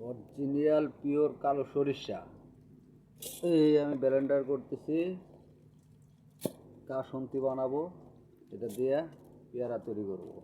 Original, pure কালো সরিষা। এই আমি ব্লেন্ডার করতেছি। কাসন্তি বানাবো। এটা দিয়ে পেয়ারা তৈরি করব।